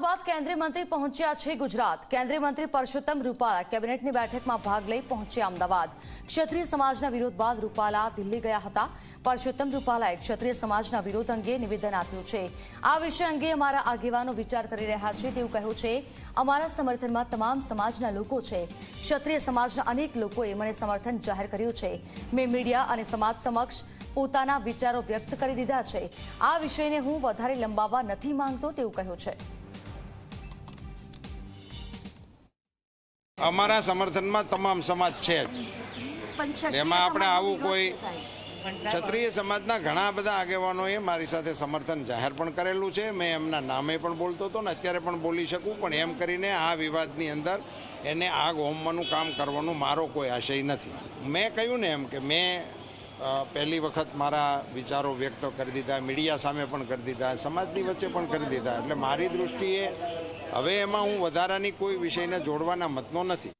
બાદ કેન્દ્રીય મંત્રી પહોંચ્યા છે ગુજરાત. કેન્દ્રીય મંત્રી પરસોત્તમ રૂપાલા કેબિનેટની બેઠકમાં ભાગ લઈ પહોંચ્યા અમદાવાદ. ક્ષત્રિય સમાજના વિરોધ બાદ રૂપાલા દિલ્હી ગયા હતા. પરસોત્તમ રૂપાલાએ ક્ષત્રિય સમાજના વિરોધ અંગે નિવેદન આપ્યું છે. આ વિષય અંગે અમારા આગેવાનો વિચાર કરી રહ્યા છે તેવું કહ્યું છે. અમારા સમર્થનમાં તમામ સમાજના લોકો છે. ક્ષત્રિય સમાજના અનેક લોકોએ મને સમર્થન જાહેર કર્યું છે. મેં મીડિયા અને સમાજ સમક્ષ પોતાના વિચારો વ્યક્ત કરી દીધા છે. આ વિષયને હું વધારે લંબાવવા નથી માંગતો તેવું કહ્યું છે. અમારા સમર્થનમાં તમામ સમાજ છે જ. એમાં આપણે આવું કોઈ ક્ષત્રિય સમાજના ઘણા બધા આગેવાનોએ મારી સાથે સમર્થન જાહેર પણ કરેલું છે. મેં એમના નામે પણ બોલતો હતો ને અત્યારે પણ બોલી શકું પણ એમ કરીને આ વિવાદની અંદર એને આગ હોમવાનું કામ કરવાનો મારો કોઈ આશય નથી. મેં કહ્યું ને એમ કે મેં પહેલી વખત મારા વિચારો વ્યક્ત કરી દીધા, મીડિયા સામે પણ કરી દીધા, સમાજની વચ્ચે પણ કરી દીધા. એટલે મારી દૃષ્ટિએ હવે એમાં હું વધારાની કોઈ વિષયને જોડવાના મતનો નથી.